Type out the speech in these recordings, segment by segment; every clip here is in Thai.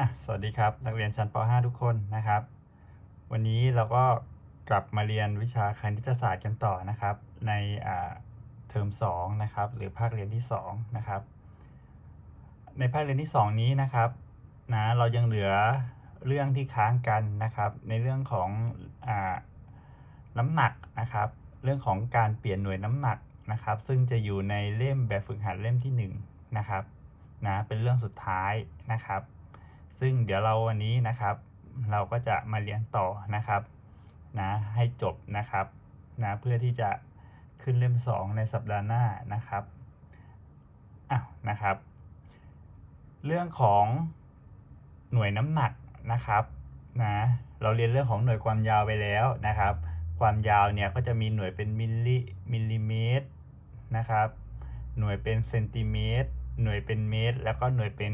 อะสวัสดีครับ นักเรียนชั้นป .5 ทุกคนนะครับ วันนี้เราก็กลับมาเรียนวิชาคณิตศาสตร์กันต่อนะครับ ในเทอม2นะครับหรือภาคเรียนที่2นะครับ ในภาคเรียนที่ 2 นี้นะครับนะเรายังเหลือเรื่องที่ค้างกันนะครับ ในเรื่องของอน้ำหนักนะครับ เรื่องของการเปลี่ยนหน่วยน้ำหนักนะครับ ซึ่งจะอยู่ในเล่มแบบฝึกหัดเล่มที่1นะครับนะเป็นเรื่องสุดท้ายนะครับ ซึ่งเดี๋ยวเราวันนี้นะครับ เราก็จะมาเรียนต่อนะครับนะให้จบนะครับนะเพื่อที่จะขึ้นเล่ม 2 ในสัปดาห์หน้านะครับอ้าวนะครับ เรื่องของหน่วยน้ำหนักนะครับนะเราเรียนเรื่องของหน่วยความยาวไปแล้วนะครับ ความยาวเนี่ยก็จะมีหน่วยเป็นมิลลิมิลลิเมตรนะครับ หน่วยเป็นเซนติเมตร หน่วยเป็นเมตร แล้วก็หน่วยเป็น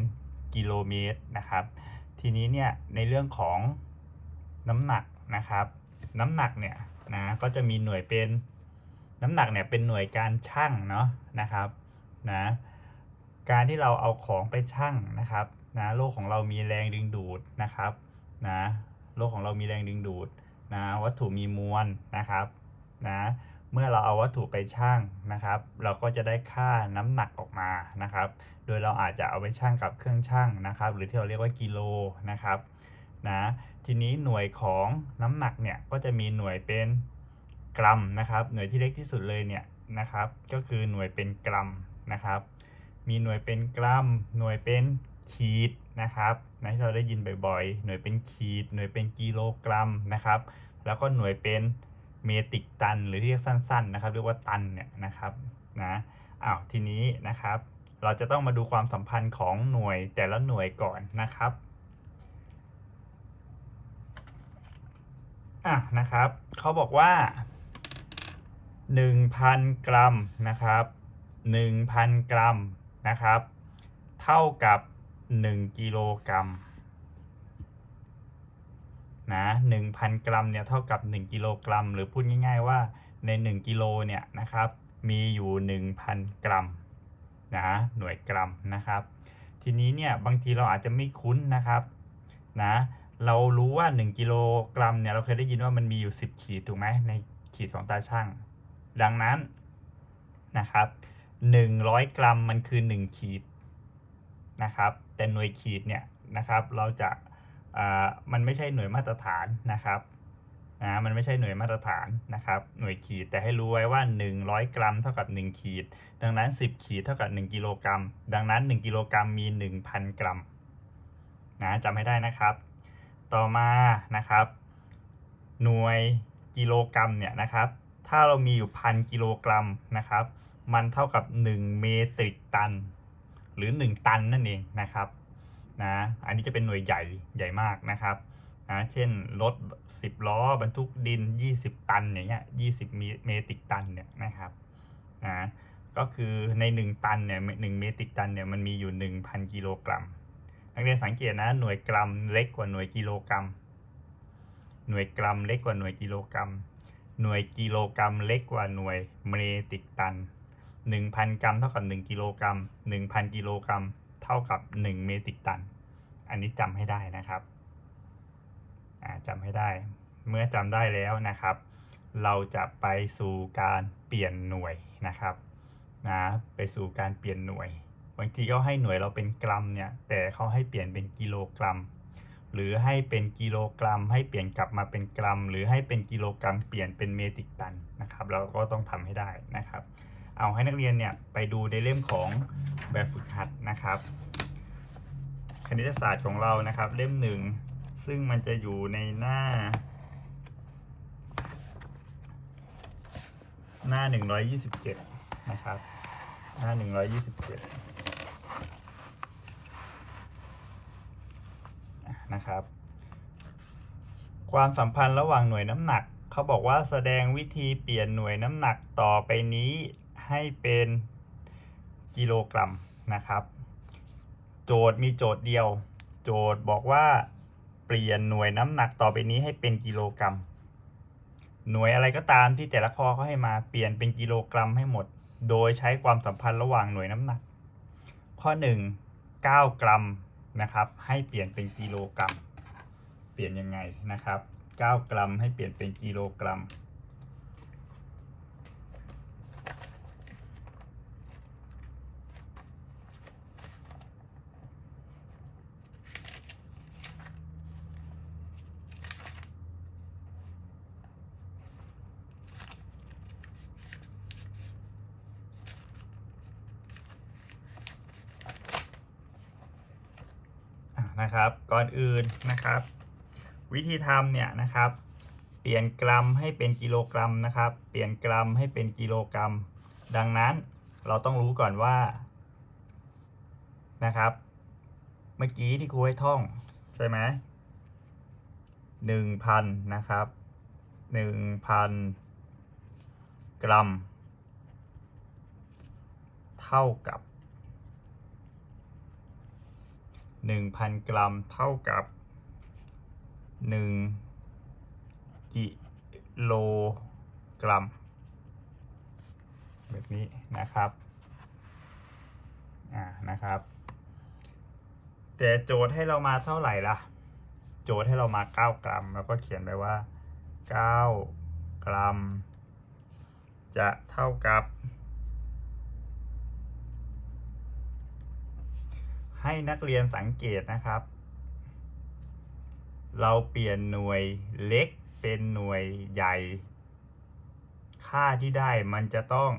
กิโลเมตรนะครับ ทีนี้เนี่ยในเรื่องของน้ำหนักนะครับ น้ำหนักเนี่ยนะก็จะมีหน่วยเป็นน้ำหนักเนี่ยเป็นหน่วยการชั่งเนาะนะครับนะการที่เราเอาของไปชั่งนะครับนะโลกของเรามีแรงดึงดูดนะครับนะโลกของเรามีแรงดึงดูดนะวัตถุมีมวลนะครับนะ เมื่อเราเอาวัตถุไปชั่งนะครับ เราก็จะได้ค่าน้ำหนักออกมานะครับ โดยเราอาจจะเอาไปชั่งกับเครื่องชั่งนะครับ หรือที่เราเรียกว่ากิโลนะครับนะทีนี้หน่วยของน้ำหนักเนี่ยก็จะมีหน่วยเป็นกรัมนะครับ หน่วยที่เล็กที่สุดเลยเนี่ยนะครับ ก็คือหน่วยเป็นกรัมนะครับ มีหน่วยเป็นกรัม หน่วยเป็นขีดนะครับนะที่เราได้ยินบ่อยๆ หน่วยเป็นขีด หน่วยเป็นกิโลกรัมนะครับ แล้วก็หน่วยเป็น เมตริกตัน หรือที่เรียกสั้น ๆ นะครับ เรียกว่าตันเนี่ยนะครับนะอ้าวทีนี้นะครับ เราจะต้องมาดูความสัมพันธ์ของหน่วยแต่ละหน่วยก่อนนะครับอะนะครับเขาบอกว่า 1,000 กรัมนะครับ 1,000 กรัมนะครับ เท่ากับ 1 กิโลกรัม นะ1,000 กรัมเนี่ยเท่ากับ 1 กิโลกรัม หรือพูดง่าย ๆ ว่าใน 1 กิโลเนี่ยนะครับมีอยู่ 1,000 กรัมนะหน่วยกรัมนะครับ ทีนี้เนี่ยบางทีเราอาจจะไม่คุ้นนะครับนะเรารู้ว่า 1 กิโลกรัมเนี่ยเราเคยได้ยินว่ามันมีอยู่ 10 ขีดถูกไหมในขีดของตาช่าง ดังนั้นนะครับ 100 กรัมมันคือ 1 ขีดนะครับแต่หน่วยขีดเนี่ยนะครับเราจะ มันไม่ใช่หน่วยมาตรฐานนะครับนะมันไม่ใช่หน่วยมาตรฐานนะครับ หน่วยขีดแต่ให้รู้ไว้ว่า 100 กรัม เท่ากับ 1 ขีด ดังนั้น 10 ขีดเท่ากับ 1 กิโลกรัม ดังนั้น 1 กิโลกรัมมี 1,000 กรัมนะจำให้ได้นะครับ ต่อมานะครับ หน่วยกิโลกรัมเนี่ยนะครับ ถ้าเรามีอยู่พันกิโลกรัมนะครับ มันเท่ากับ 1 เมตริกตัน หรือ 1 ตันนั่นเองนะครับ นะ อันนี้จะเป็นหน่วยใหญ่ใหญ่มากนะครับนะเช่นรถ 10 ล้อบรรทุกดิน 20 ตันอย่างเงี้ย20 เมตริกตันเนี่ยนะครับนะก็คือใน 1 ตันเนี่ย1เมตริกตันเนี่ยมันมีอยู่ 1,000 กิโลกรัม นักเรียนสังเกตนะหน่วยกรัมเล็กกว่าหน่วยกิโลกรัม หน่วยกรัมเล็กกว่าหน่วยกิโลกรัม หน่วยกิโลกรัมเล็กกว่าหน่วยเมตริกตัน 1,000 กรัมเท่ากับ 1 กิโลกรัม 1,000 กิโลกรัม เท่ากับ 1 เมตริกตัน อันนี้จำให้ได้นะครับจำให้ได้ เมื่อจำได้แล้วนะครับ เราจะไปสู่การเปลี่ยนหน่วยนะครับนะไปสู่การเปลี่ยนหน่วย บางทีเขาให้หน่วยเราเป็นกรัมเนี่ย แต่เขาให้เปลี่ยนเป็นกิโลกรัม หรือให้เป็นกิโลกรัม ให้เปลี่ยนกลับมาเป็นกรัม หรือให้เป็นกิโลกรัม เปลี่ยนเป็นเมตริกตันนะครับ เราก็ต้องทำให้ได้นะครับ เอาให้นักเรียนเนี่ยไปดูในเล่มของแบบฝึกหัดนะครับ คณิตศาสตร์ของเรานะครับ เล่มหนึ่งซึ่งมันจะอยู่ในหน้า หน้า 127 นะครับ หน้า 127 นะครับ ความสัมพันธ์ระหว่างหน่วยน้ำหนัก เขาบอกว่าแสดงวิธีเปลี่ยนหน่วยน้ำหนักต่อไปนี้ให้เป็นกิโลกรัมนะครับ จทย์มีโจทย์เดียว โจทย์บอกว่าเปลี่ยนหน่วยน้ำหนักต่อไปนี้ให้เป็นกิโลกรัม หน่วยอะไรก็ตามที่แต่ละข้อเขาให้มาเปลี่ยนเป็นกิโลกรัมให้หมด โดยใช้ความสัมพันธ์ระหว่างหน่วยน้ำหนัก ข้อ 1 9 กรัมนะครับ ให้เปลี่ยนเป็นกิโลกรัม เปลี่ยนยังไงนะครับ 9 กรัมให้เปลี่ยนเป็นกิโลกรัม ก่อนอื่นนะครับ วิธีทำเนี่ยนะครับ เปลี่ยนกรัมให้เป็นกิโลกรัมนะครับ เปลี่ยนกรัมให้เป็นกิโลกรัม ดังนั้นเราต้องรู้ก่อนว่านะครับ เมื่อกี้ที่ครูให้ท่องใช่ไหมหนึ่งพันนะครับหนึ่งพันกรัม เท่ากับ 1,000 กรัมเท่ากับ 1 กิโลกรัม แบบนี้นะครับ อ่า นะครับ แต่โจทย์ให้เรามาเท่าไหร่ล่ะ โจทย์ให้เรามา 9 กรัม แล้วก็เขียนไปว่า 9 กรัม จะเท่ากับ ให้นักเรียนสังเกตนะครับ เราเปลี่ยนหน่วยเล็กเป็นหน่วยใหญ่ ค่าที่ได้มันจะต้อง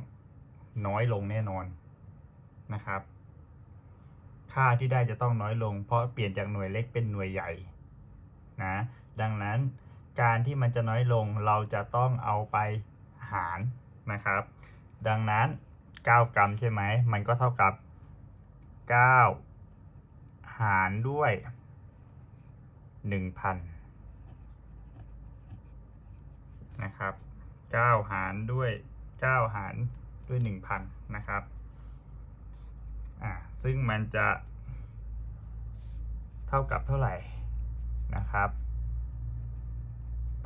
น้อยลงแน่นอนนะครับ ค่าที่ได้จะต้องน้อยลง เพราะเปลี่ยนจากหน่วยเล็กเป็นหน่วยใหญ่นะดังนั้นการที่มันจะน้อยลงเราจะต้องเอาไปหารนะครับ ดังนั้น 9 กรัมใช่ไหม มันก็เท่ากับ 9 หารด้วย1,000นะครับ9หารด้วย9หารด้วย1,000นะครับอ่าซึ่งมันจะเท่ากับเท่าไหร่นะครับ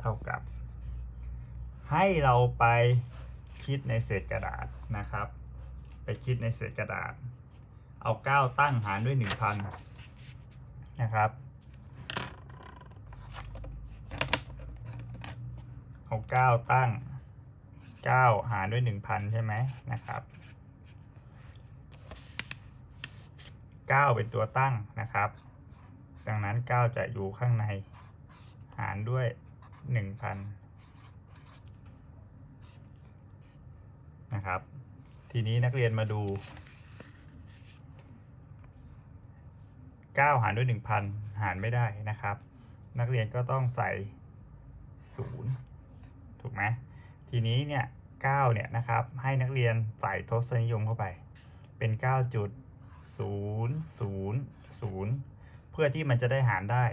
เท่ากับ ให้เราไปคิดในเศษกระดาษนะครับ ไปคิดในเศษกระดาษ เอา 9 ตั้งหารด้วย 1,000 นะครับเอา9ตั้ง9หารด้วย1,000ใช่ไหมนะครับ9เป็นตัวตั้งนะครับ ดังนั้น9จะอยู่ข้างใน หารด้วย1,000นะครับ ทีนี้นักเรียนมาดู 9 หารด้วย 1,000 หารไม่ได้นะครับ นักเรียนก็ต้องใส่ 0 ถูกไหมทีนี้เนี่ย9เนี่ยนะครับ ให้นักเรียนใส่ทศนิยมเข้าไป เป็น9.000 เพื่อที่มันจะได้หารได้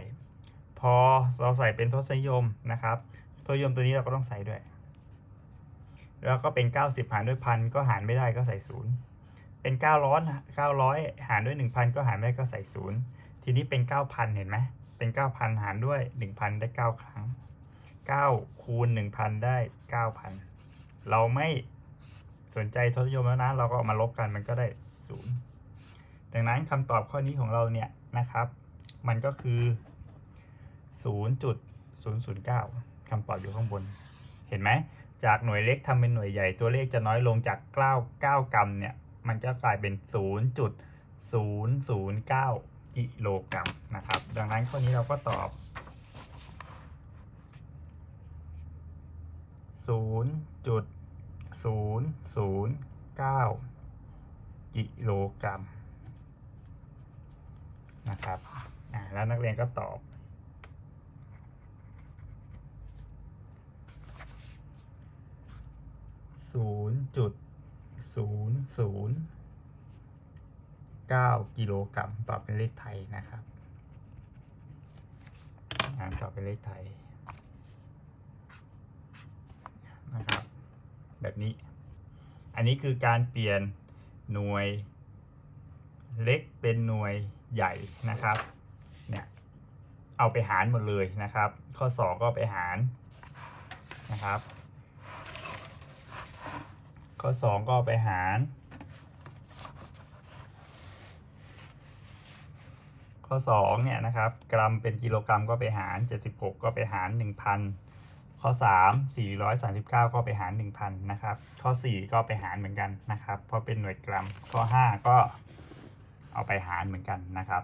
พอเราใส่เป็นทศนิยมนะครับทศนิยมตัวนี้เราก็ต้องใส่ด้วย แล้วก็เป็น 90 หารด้วยพันก็หารไม่ได้ก็ใส่ 0 เป็น 900 900 หารด้วย 1,000 ก็หารไม่ได้ก็ใส่ 0 ทีนี้เป็น 9,000 เห็นไหมเป็น 9,000 หารด้วย 1,000 ได้ 9 ครั้ง 9 คูณ 1,000 ได้ 9,000 เราไม่สนใจทศนิยมแล้วนะ เราก็เอามาลบกันมันก็ได้ 0 ดังนั้นคำตอบข้อนี้ของเราเนี่ยนะครับ มันก็คือ 0.009คำตอบอยู่ข้างบน เห็นไหม จากหน่วยเล็กทำเป็นหน่วยใหญ่ ตัวเลขจะน้อยลงจาก 9 9 กรัมเนี่ย มันจะกลายเป็น 0.009 กิโลกรัมนะครับ ดังนั้นข้อนี้เราก็ตอบ 0.009 กิโลกรัมนะครับอ่าแล้วนักเรียนก็ตอบศู นย์จุดศูนย์ศูนย์เก้ากิโลกรัมตอบเป็นเลขไทยนะครับอ่านตอบเป็นเลขไทยนะครับ แบบนี้ อันนี้คือการเปลี่ยนหน่วยเล็กเป็นหน่วยใหญ่นะครับเนี่ยเอาไปหารหมดเลยนะครับ ข้อ 2 ก็ไปหารนะครับ ข้อ 2 ก็ไปหาร ข้อ2เนี่ยนะครับกรัมเป็นกิโลกรัมก็ไปหาร 76 ก็ไปหาร 1,000 ข้อ 3 439 ก็ไปหาร 1,000 นะครับ ข้อ 4 ก็ไปหารเหมือนกันนะครับ เพราะเป็นหน่วยกรัม ข้อ 5 ก็เอาไปหารเหมือนกันนะครับ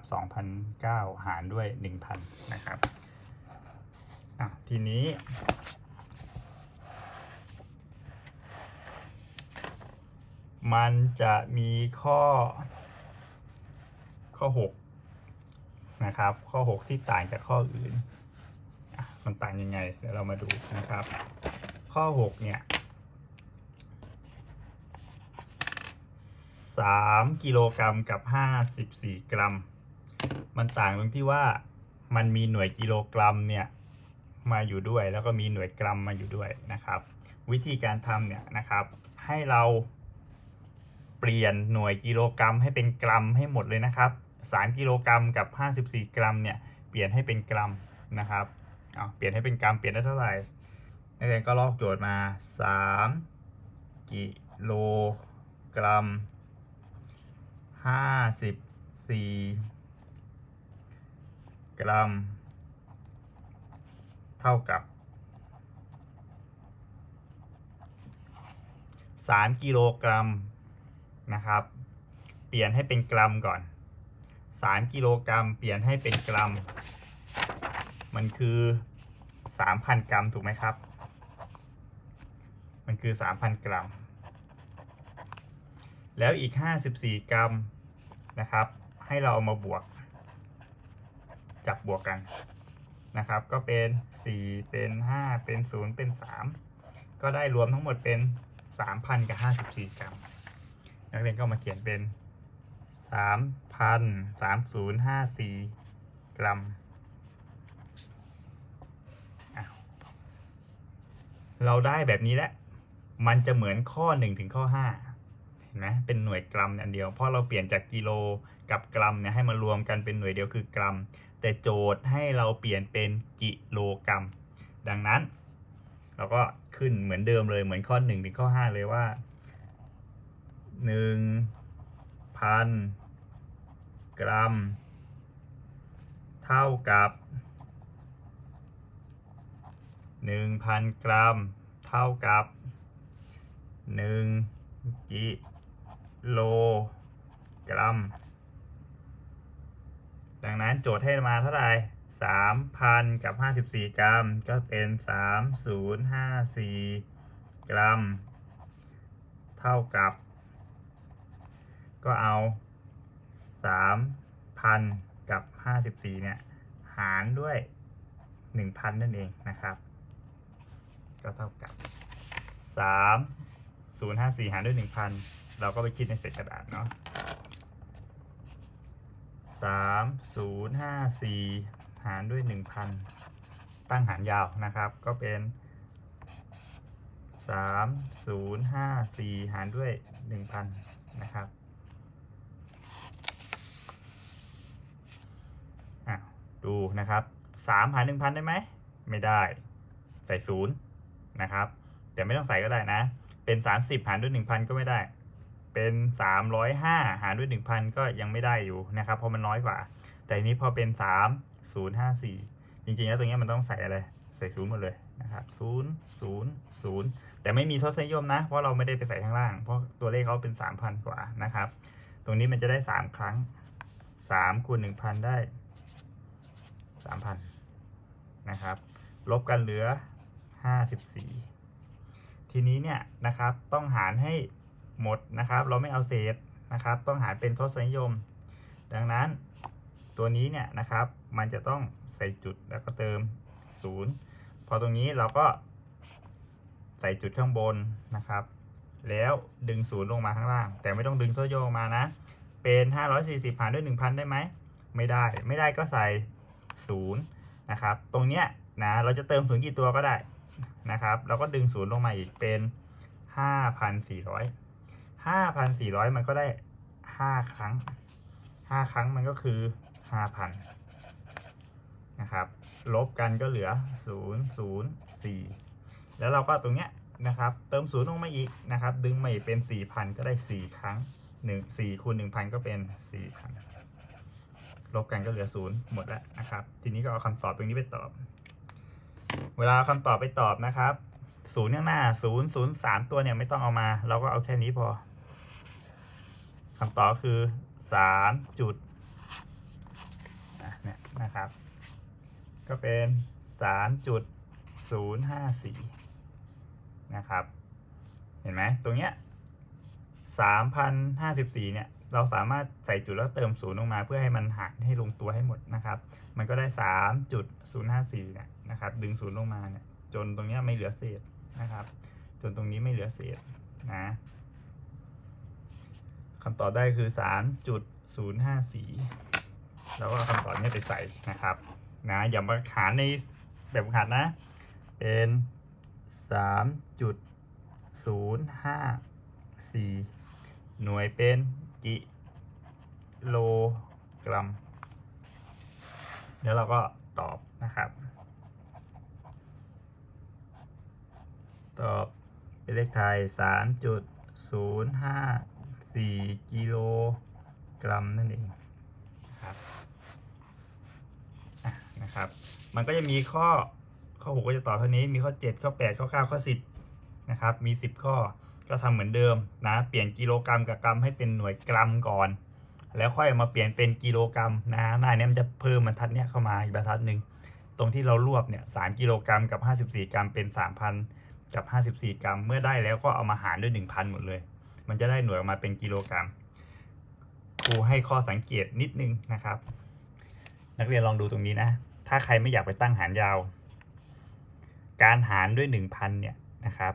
2,009หารด้วย 1,000 นะครับอะทีนี้ มันจะมีข้อ ข้อ 6 นะครับ ข้อ 6 ที่ต่างจากข้ออื่น มันต่างยังไง เดี๋ยวเรามาดูนะครับ ข้อ 6 เนี่ย3กิโลกรัมกับ 54 กรัม มันต่างตรงที่ว่ามันมีหน่วยกิโลกรัมเนี่ยมาอยู่ด้วยแล้วก็มีหน่วยกรัมมาอยู่ด้วยนะครับ วิธีการทำเนี่ยนะครับ ให้เราเปลี่ยนหน่วยกิโลกรัมให้เป็นกรัมให้หมดเลยนะครับ 3กิโลกรัมกับ 54 กรัมเนี่ยเปลี่ยนให้เป็นกรัมนะครับเอาเปลี่ยนให้เป็นกรัมเปลี่ยนได้เท่าไหร่นักเรียนก็ลอกโจทย์มา 3 กิโลกรัม 54 กรัม เท่ากับ 3 กิโลกรัมนะครับ เปลี่ยนให้เป็นกรัมก่อน 3 กิโลกรัม เปลี่ยนให้เป็นกรัม มันคือ 3,000 กรัมถูกไหมครับ มันคือ 3,000 กรัม แล้วอีก 54 กรัมนะครับ ให้เราเอามาบวก จับบวกกันนะครับ ก็เป็น 4 เป็น 5 เป็น 0 เป็น 3 ก็ได้รวมทั้งหมดเป็น 3,000 กับ 54 กรัม นักเรียนก็มาเขียนเป็น 3,000 3054กรัมอ้าวเราได้แบบนี้แล้วมันจะเหมือนข้อ1ถึงข้อ5เห็นไหมเป็นหน่วยกรัมอันเดียว เพราะเราเปลี่ยนจากกิโลกับกรัมเนี่ยให้มารวมกันเป็นหน่วยเดียวคือกรัม แต่โจทย์ให้เราเปลี่ยนเป็นกิโลกรัม ดังนั้น เราก็ขึ้นเหมือนเดิมเลยเหมือนข้อ1ถึงข้อ5เลยว่า 1,000กรัม เท่ากับ 1,000 กรัม เท่ากับ 1 กิโลกรัม ดังนั้นโจทย์ให้มาเท่าไหร่ 3,000 กับ 54 กรัม ก็เป็น 3054 กรัม เท่ากับ ก็เอา 3,000 กับ 54 เนี่ย หารด้วย 1,000 นั่นเองนะครับ ก็เท่ากับ 3 0 5 4 หารด้วย 1,000 เราก็ไปคิดในเศษกระดาษเนาะ3 0 5 4 หารด้วย 1,000 ตั้งหารยาวนะครับ ก็เป็น 3 0 5 4 หารด้วย 1,000 นะครับ อะ ดูนะครับ3หาร1,000 ได้ไหม ไม่ได้ ใส่ศูนย์นะครับ แต่ไม่ต้องใส่ก็ได้นะ เป็น 30 หารด้วย 1,000 ก็ไม่ได้ เป็น 305 หารด้วย 1,000 ก็ยังไม่ได้อยู่นะครับ เพราะมันน้อยกว่า แต่นี้พอเป็น 3 0 5 4 จริงๆ แล้วตรงนี้มันต้องใส่อะไร ใส่ศูนย์หมดเลยนะครับ0 0 0แต่ไม่มีทศนิยมนะ เพราะเราไม่ได้ไปใส่ข้างล่าง เพราะตัวเลขเขาเป็น 3,000 กว่านะครับ ตรงนี้มันจะได้ 3 ครั้ง3คูณ1,000 ได้ 3,000นนะครับ ลบกันเหลือ54ทีนี้เนี่ยนะครับต้องหารให้หมดนะครับ เราไม่เอาเศษนะครับ ต้องหารเป็นทศนิยม ดังนั้นตัวนี้เนี่ยนะครับมันจะต้องใส่จุดแล้วก็เติม0พอตรงนี้เราก็ใส่จุดข้างบนนะครับ แล้วดึง0ลงมาข้างล่าง แต่ไม่ต้องดึงทศนิยมมานะ เป็น 540หารด้วย 1,000 ได้ไหม ไม่ได้ ไม่ได้ก็ใส่ 0นะครับ ตรงเนี้ยนะเราจะเติมศูนย์กี่ตัวก็ได้นะครับ เราก็ดึงศูนย์ลงมาอีกเป็น 5,400 5,400 มันก็ได้ 5 ครั้ง 5 ครั้งมันก็คือ 5,000นะครับ ลบกันก็เหลือ 004 แล้วเราก็ตรงเนี้ยนะครับ เติมศูนย์ลงมาอีกนะครับ ดึงมาอีกเป็น 4,000 ก็ได้ 4 ครั้ง1 4คูณ1,000 ก็เป็น 4,000 ลบกันก็เหลือศูนย์หมดแล้วนะครับ ทีนี้ก็เอาคำตอบตรงนี้ไปตอบ เวลาเอาคำตอบไปตอบนะครับศูนย์ข้างหน้าศูนย์ศูนย์สามตัวเนี่ยไม่ต้องเอามา เราก็เอาแค่นี้พอคำตอบคือสามจุดอะเนี่ยนะครับ ก็เป็นสามจุดศูนย์ห้าสี่นะครับ เห็นไหมตรงเนี้ยสามพันห้าสิบสี่เนี่ย เราสามารถใส่จุดแล้วเติมศูนย์ลงมา เพื่อให้มันหารให้ลงตัวให้หมดนะครับ มันก็ได้สามจุดศูนย์ห้าสี่เนี่ยนะครับดึงศูนย์ลงมาเนี่ยจนตรงเนี้ยไม่เหลือเศษนะครับ จนตรงนี้ไม่เหลือเศษนะคำตอบได้คือสามจุดศูนย์ห้าสี่แล้วก็เอาคำตอบนี้ไปใส่นะครับนะอย่ามาหารในแบบหัดนะ เป็นสามจุดศูนย์ห้าสี่หน่วยเป็น กิโลกรัม เดี๋ยวเราก็ตอบนะครับ ตอบเป็นเลขไทยสามจุดศูนย์ห้าสี่กิโลกรัมนั่นเองนะครับนะครับ มันก็จะมีข้อข้อหกก็จะตอบเท่านี้ มีข้อ 7 ข้อ 8 ข้อ 9 ข้อ 10 นะครับ มี 10 ข้อ ก็ทำเหมือนเดิมนะเปลี่ยนกิโลกรัมกับกรัมให้เป็นหน่วยกรัมก่อน แล้วค่อยมาเปลี่ยนเป็นกิโลกรัมนะหน้านี้มันจะเพิ่มบรรทัดเนี้ยเข้ามาอีกบรรทัดหนึ่งตรงที่เรารวบเนี่ยสามกิโลกรัมกับ54กรัมเป็น3,000กับ54กรัม เมื่อได้แล้วก็เอามาหารด้วย1,000หมดเลย มันจะได้หน่วยออกมาเป็นกิโลกรัมครูให้ข้อสังเกตนิดนึงนะครับ นักเรียนลองดูตรงนี้นะ ถ้าใครไม่อยากไปตั้งหารยาว การหารด้วย 1,000เนี่ยนะครับ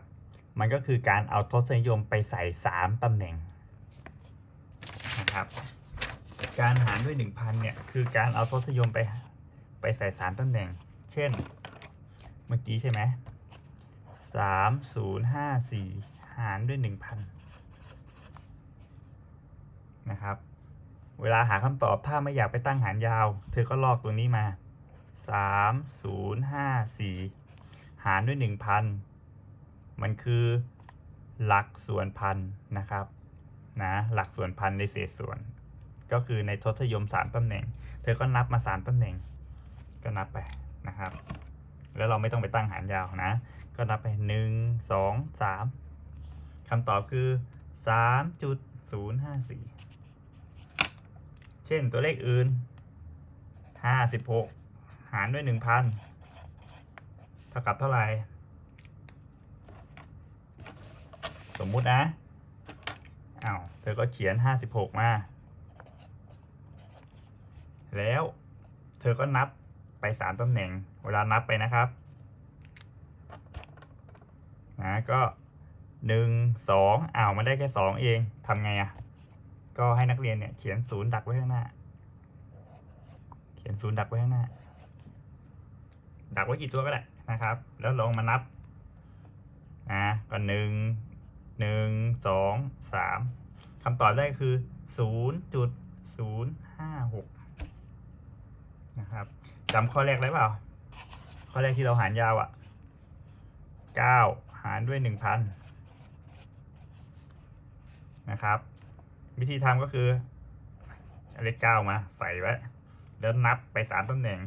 มันก็คือการเอาทศนิยมไปใส่ 3 ตำแหน่งนะครับการหารด้วย 1,000เนี่ยคือการเอาทศนิยมไปไปใส่ 3 ตำแหน่ง เช่น เมื่อกี้ใช่ไหมสามศูนย์ห้าสี่หารด้วย 1,000นะครับเวลาหาคำตอบถ้าไม่อยากไปตั้งหารยาว เธอก็ลอกตัวนี้มา 3054 หารด้วย 1,000 มันคือหลักส่วนพันนะครับนะหลักส่วนพันในเศษส่วน ก็คือในทศนิยม3ตำแหน่ง เธอก็นับมา3ตำแหน่ง ก็นับไปนะครับ แล้วเราไม่ต้องไปตั้งหารยาวนะ ก็นับไป1 2 3คำตอบคือ3.054เช่นตัวเลขอื่น56หารด้วย1,000เท่ากับเท่าไหร่ สมมุตินะอ้าวเธอก็เขียน56มา แล้วเธอก็นับไป3ตำแหน่ง เวลานับไปนะครับนะก็หนึ่งสองอ้าวมันได้แค่สองเองทำไงอะ่ะ ก็ให้นักเรียนเนี่ยเขียนศูนย์ดักไว้ข้างหน้า เขียนศูนย์ดักไว้ข้างหน้า ดักไว้กี่ตัวก็ได้นะครับ แล้วลองมานับนะก็หนึ่ง หนึ่งสองสามคำตอบได้คือศูนย์จุดศูนย์ห้าหกนะครับจำข้อแรกได้เปล่า ข้อแรกที่เราหารยาวอะ่ะเก้าหารด้วยหนึ่งพันนะครับ วิธีทำก็คือเลขเก้ามาใส่ไว้ แล้วนับไปสามตำแหน่ง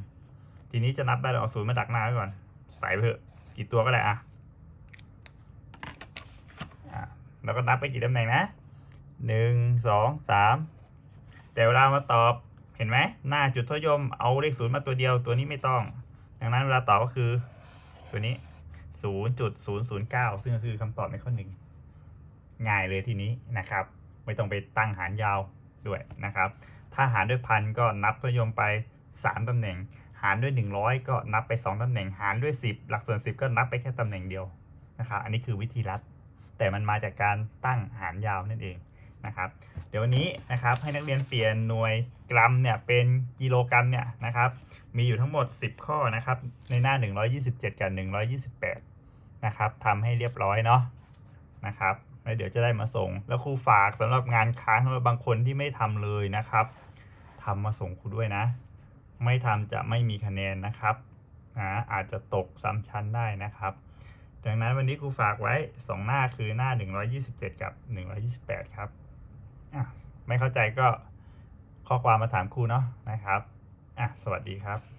ทีนี้จะนับได้เราเอาศูนย์มาดักหน้าไว้ก่อน ใส่ไปเถอะ กี่ตัวก็ได้อะ แล้วก็นับไปกี่ตำแหน่งนะหนึ่งสองสามแต่เวลามาตอบเห็นไหมหน้าจุดทศยมเอาเลขศูนย์มาตัวเดียวตัวนี้ไม่ต้อง ดังนั้นเวลาตอบก็คือตัวนี้0.009ซึ่งก็คือคำตอบในข้อหนึ่งง่ายเลยทีนี้นะครับ ไม่ต้องไปตั้งหารยาวด้วยนะครับ ถ้าหารด้วยพันก็นับทศยมไป3ตำแหน่ง หารด้วย100ก็นับไป2ตำแหน่ง หารด้วย10หลักส่วน10ก็นับไปแค่ตำแหน่งเดียวนะครับ อันนี้คือวิธีรัด แต่มันมาจากการตั้งหารยาวนั่นเองนะครับ เดี๋ยววันนี้นะครับให้นักเรียนเปลี่ยนหน่วยกรัมเนี่ยเป็นกิโลกรัมเนี่ยนะครับมีอยู่ทั้งหมด 10 ข้อนะครับในหน้า 127 กับ 128นะครับทำให้เรียบร้อยเนาะนะครับแล้วเดี๋ยวจะได้มาส่ง แล้วครูฝากสำหรับงานค้างสำหรับบางคนที่ไม่ทำเลยนะครับทำมาส่งครูด้วยนะ ไม่ทำจะไม่มีคะแนนนะครับนะอาจจะตกซ้ำชั้นได้นะครับ ดังนั้นวันนี้ครูฝากไว้ 2 หน้าคือหน้า 127 กับ 128 ครับอะไม่เข้าใจก็ข้อความมาถามครูเนาะนะครับอะสวัสดีครับ